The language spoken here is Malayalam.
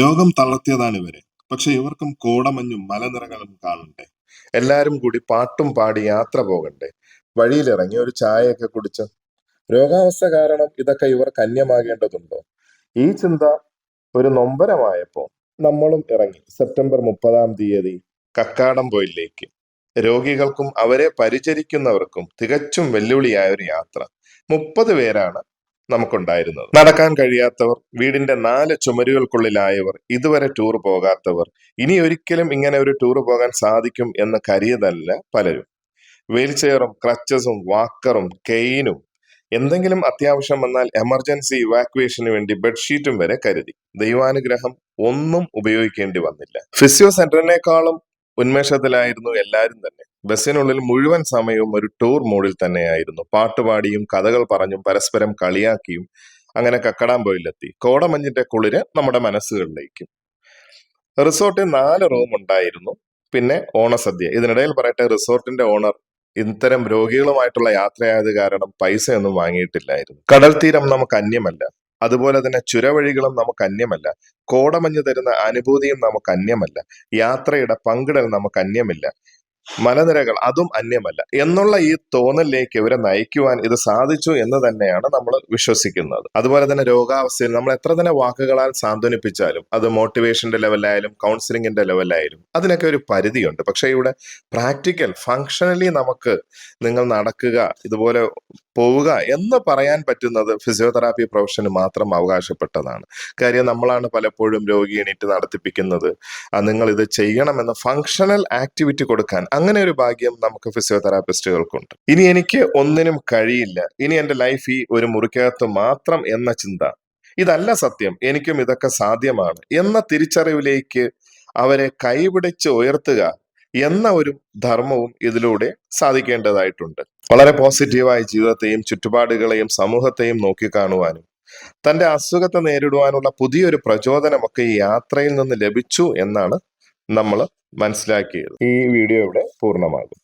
രോഗം തളർത്തിയതാണ് ഇവരെ. പക്ഷെ ഇവർക്കും കോടമഞ്ഞും മലനിറങ്ങളും കാണണ്ടേ? എല്ലാരും കൂടി പാട്ടും പാടി യാത്ര പോകണ്ടേ? വഴിയിലിറങ്ങി ഒരു ചായയൊക്കെ കുടിച്ച്. രോഗാവസ്ഥ കാരണം ഇതൊക്കെ ഇവർ കന്യമാകേണ്ടതുണ്ടോ? ഈ ചിന്ത ഒരു നൊമ്പരമായപ്പോ നമ്മളും ഇറങ്ങി. സെപ്റ്റംബർ മുപ്പതാം തീയതി കക്കാടം പോയിലേക്ക് രോഗികൾക്കും അവരെ പരിചരിക്കുന്നവർക്കും തികച്ചും വെല്ലുവിളിയായ ഒരു യാത്ര. മുപ്പത് പേരാണ് നമുക്കുണ്ടായിരുന്നത്. നടക്കാൻ കഴിയാത്തവർ വീടിന്റെ നാല് ചുമരുകൾക്കുള്ളിലായവർ ഇതുവരെ ടൂർ പോകാത്തവർ ഇനി ഒരിക്കലും ഇങ്ങനെ ഒരു ടൂർ പോകാൻ സാധിക്കും എന്ന് കരുതല്ല പലരും. വീൽചെയറും ക്രച്ചസും വാക്കറും കെയിനും എന്തെങ്കിലും അത്യാവശ്യം വന്നാൽ എമർജൻസി ഇവാക്യുവേഷന് വേണ്ടി ബെഡ്ഷീറ്റും വരെ കരുതി. ദൈവാനുഗ്രഹം ഒന്നും ഉപയോഗിക്കേണ്ടി വന്നില്ല. ഫിസിയോ സെന്ററിനേക്കാളും ഉന്മേഷത്തിലായിരുന്നു എല്ലാവരും തന്നെ. ബസ്സിനുള്ളിൽ മുഴുവൻ സമയവും ഒരു ടൂർ മോഡിൽ തന്നെയായിരുന്നു. പാട്ടുപാടിയും കഥകൾ പറഞ്ഞും പരസ്പരം കളിയാക്കിയും അങ്ങനെ കക്കടാമ്പോയിലെത്തി കോടമഞ്ഞിന്റെ കുളിര് നമ്മുടെ മനസ്സുകളിലേക്ക്. റിസോർട്ടിൽ നാല് റൂം ഉണ്ടായിരുന്നു. പിന്നെ ഓണസദ്യ. ഇതിനിടയിൽ പറയട്ടെ റിസോർട്ടിന്റെ ഓണർ ഇത്തരം രോഗികളുമായിട്ടുള്ള യാത്രയായത് കാരണം പൈസയൊന്നും വാങ്ങിയിട്ടില്ലായിരുന്നു. കടൽ തീരം നമുക്ക് അന്യമല്ല. അതുപോലെ തന്നെ ചുരവഴികളും നമുക്ക് അന്യമല്ല കോടമഞ്ഞ് തരുന്ന അനുഭൂതിയും നമുക്ക് അന്യമല്ല യാത്രയുടെ പങ്കിടൽ നമുക്ക് അന്യമില്ല മലനിരകൾ അതും അന്യമല്ല. എന്നുള്ള ഈ തോന്നലിലേക്ക് ഇവരെ നയിക്കുവാൻ ഇത് സാധിച്ചു എന്ന് തന്നെയാണ് നമ്മൾ വിശ്വസിക്കുന്നത്. അതുപോലെ തന്നെ രോഗാവസ്ഥയിൽ നമ്മൾ എത്ര തന്നെ വാക്കുകളാൽ സാന്ത്വനിപ്പിച്ചാലും അത് മോട്ടിവേഷന്റെ ലെവലായാലും കൗൺസിലിങ്ങിന്റെ ലെവലായാലും അതിനൊക്കെ ഒരു പരിധിയുണ്ട്. പക്ഷേ ഇവിടെ പ്രാക്ടിക്കൽ ഫങ്ഷണലി നമുക്ക് നിങ്ങൾ നടക്കുക ഇതുപോലെ പോവുക എന്ന് പറയാൻ പറ്റുന്നത് ഫിസിയോതെറാപ്പി പ്രൊഫഷന് മാത്രം അവകാശപ്പെട്ടതാണ്. കാര്യം നമ്മളാണ് പലപ്പോഴും രോഗി എണീറ്റ് നടത്തിപ്പിക്കുന്നത്. നിങ്ങൾ ഇത് ചെയ്യണമെന്ന് ഫങ്ഷണൽ ആക്ടിവിറ്റി കൊടുക്കാൻ അങ്ങനെ ഒരു ഭാഗ്യം നമുക്ക് ഫിസിയോതെറാപ്പിസ്റ്റുകൾക്കുണ്ട് ഇനി എനിക്ക് ഒന്നിനും കഴിയില്ല. ഇനി എന്റെ ലൈഫ് ഈ ഒരു മുറിക്കകത്ത് മാത്രം എന്ന ചിന്ത. ഇതല്ല സത്യം. എനിക്കും ഇതൊക്കെ സാധ്യമാണ്. എന്ന തിരിച്ചറിവിലേക്ക് അവരെ കൈപിടിച്ച് ഉയർത്തുക എന്ന ഒരു ധർമ്മവും ഇതിലൂടെ സാധിക്കേണ്ടതായിട്ടുണ്ട്. വളരെ പോസിറ്റീവായി ജീവിതത്തെയും ചുറ്റുപാടുകളെയും സമൂഹത്തെയും നോക്കിക്കാണുവാനും തന്റെ അസുഖത്തെ നേരിടുവാനുള്ള പുതിയൊരു പ്രചോദനമൊക്കെ ഈ യാത്രയിൽ നിന്ന് ലഭിച്ചു എന്നാണ് നമ്മൾ മനസ്സിലാക്കിയത്. ഈ വീഡിയോ ഇവിടെ പൂർണമാകും.